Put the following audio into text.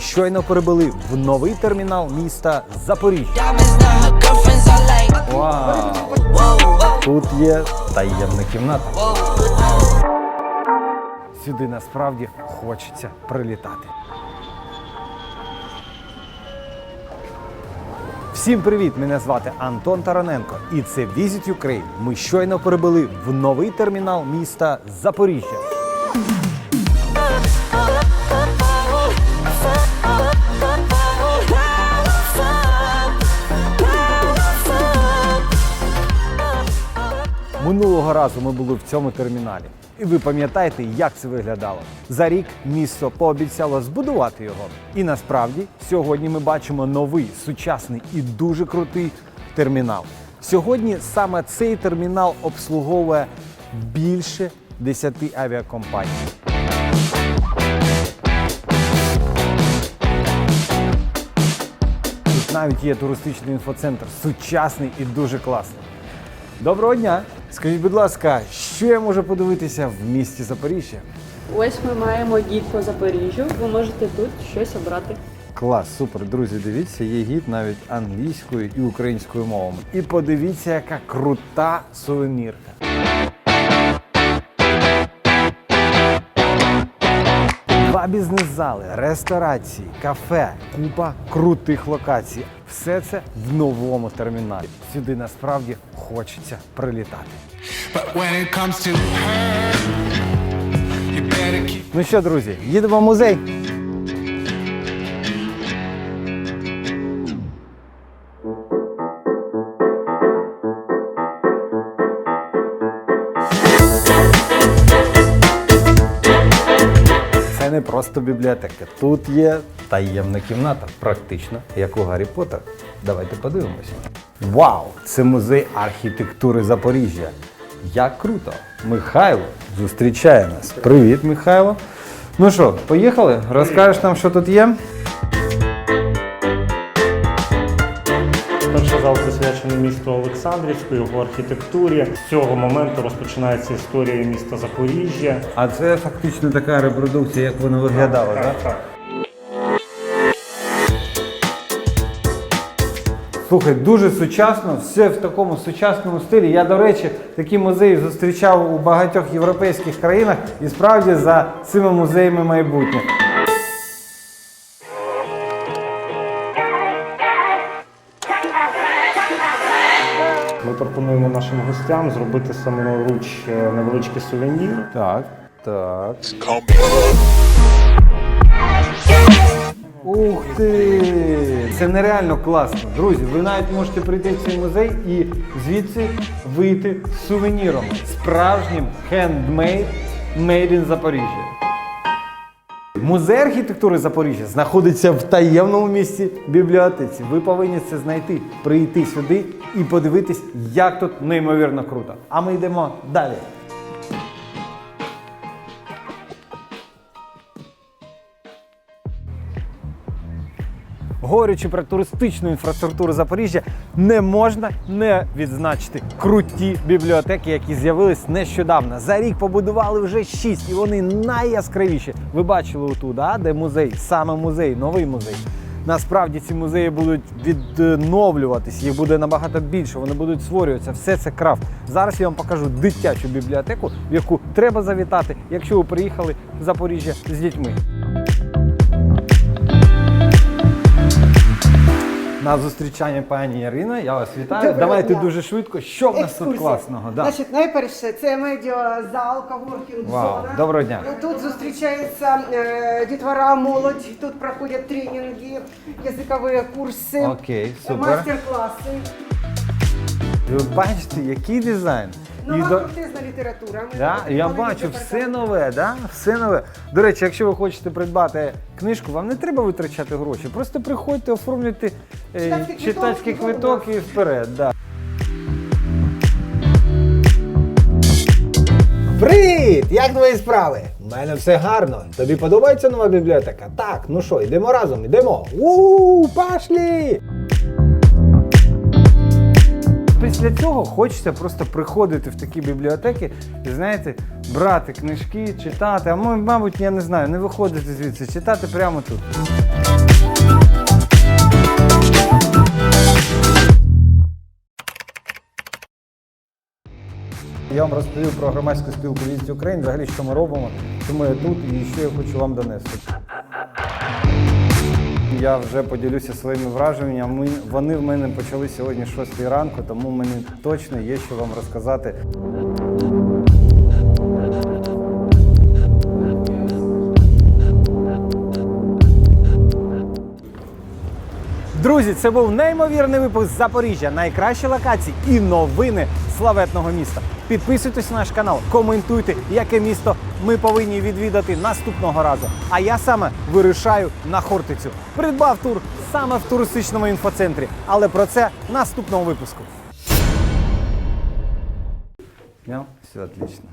щойно прибули в новий термінал міста Запоріжжя. Вау! Тут є таємна кімната. Сюди насправді хочеться прилітати. Всім привіт! Мене звати Антон Тараненко, і це Visit Ukraine. Ми щойно прибули в новий термінал міста Запоріжжя. Минулого разу ми були в цьому терміналі. І ви пам'ятаєте, як це виглядало? За рік місто пообіцяло збудувати його. І насправді сьогодні ми бачимо новий сучасний і дуже крутий термінал. Сьогодні саме цей термінал обслуговує більше 10 авіакомпаній. Тут навіть є туристичний інфоцентр, сучасний і дуже класний. Доброго дня! Скажіть, будь ласка, що я можу подивитися в місті Запоріжжя? Ось ми маємо гід по Запоріжжю. Ви можете тут щось обрати. Клас, супер, друзі, дивіться, є гід навіть англійською і українською мовами. І подивіться, яка крута сувенірка. Два бізнес-зали, ресторації, кафе, купа крутих локацій. Все це в новому терміналі. Сюди насправді хочеться прилітати. Her, keep. Ну що, друзі, їдемо в музей. Не просто бібліотека. Тут є таємна кімната, практично як у Гаррі Поттер. Давайте подивимося. Вау! Це музей архітектури Запоріжжя. Як круто! Михайло зустрічає нас. Привіт, Михайло. Ну що, поїхали? Розкажеш нам, що тут є? Присвячений місту Олександрівську, його архітектурі. З цього моменту розпочинається історія міста Запоріжжя. А це фактично така репродукція, як воно виглядало, так? так. Слухай, дуже сучасно, все в такому сучасному стилі. Я, до речі, такі музеї зустрічав у багатьох європейських країнах і справді за цими музеями майбутнє. Пропонуємо нашим гостям зробити саморуч е, невеличкий сувенір. Так, так. Ух ти! Це нереально класно. Друзі, ви навіть можете прийти в цей музей і звідси вийти з сувеніром. Справжнім handmade made in Запоріжжя. Музей архітектури Запоріжжя знаходиться в таємному місці бібліотеці. Ви повинні це знайти, прийти сюди і подивитись, як тут неймовірно круто. А ми йдемо далі. Говорячи про туристичну інфраструктуру Запоріжжя, не можна не відзначити круті бібліотеки, які з'явились нещодавно. За рік побудували вже шість, і вони найяскравіші. Ви бачили отут, да, де музей, саме музей, новий музей. Насправді ці музеї будуть відновлюватись, їх буде набагато більше, вони будуть створюватися. Все це крафт. Зараз я вам покажу дитячу бібліотеку, в яку треба завітати, якщо ви приїхали в Запоріжжя з дітьми. На зустрічання пані Ірина, я вас вітаю. Доброго Давайте дня. дуже швидко. Що в нас тут Екскурсія. класного? Да. Значить, найперше, це медіазал, коворкінг Вау, зона. доброго дня. Тут зустрічається е, дітвора, молодь, тут проходять тренінги, язикові курси, Окей, е, супер. майстер-класи. Ви бачите, який дизайн. Нова І до- крутизна література. Ми Да, я бачу все нове, да? все нове. До речі, якщо ви хочете придбати книжку, вам не треба витрачати гроші. Просто приходьте, оформлюйте е, Читацький квиток, читацький і квиток і вперед. Да. Привіт! Як твої справи? У мене все гарно. Тобі подобається нова бібліотека? Так, ну що, йдемо разом, йдемо. у пашлі! Після цього хочеться просто приходити в такі бібліотеки і, знаєте, брати книжки, читати. А мабуть, я не знаю, не виходити звідси, читати прямо тут. Я вам розповів про громадську спілку «Вільці України, взагалі, що ми робимо, чому я тут і що я хочу вам донести. Я вже поділюся своїми враженнями. Вони в мене почали сьогодні з 6 ранку, тому мені точно є що вам розказати. Друзі, це був неймовірний випуск Запоріжжя, найкращі локації і новини славетного міста. Підписуйтесь на наш канал, коментуйте, яке місто ми повинні відвідати наступного разу. А я саме вирушаю на Хортицю. Придбав тур саме в туристичному інфоцентрі. Але про це наступного випуску. Все отлично.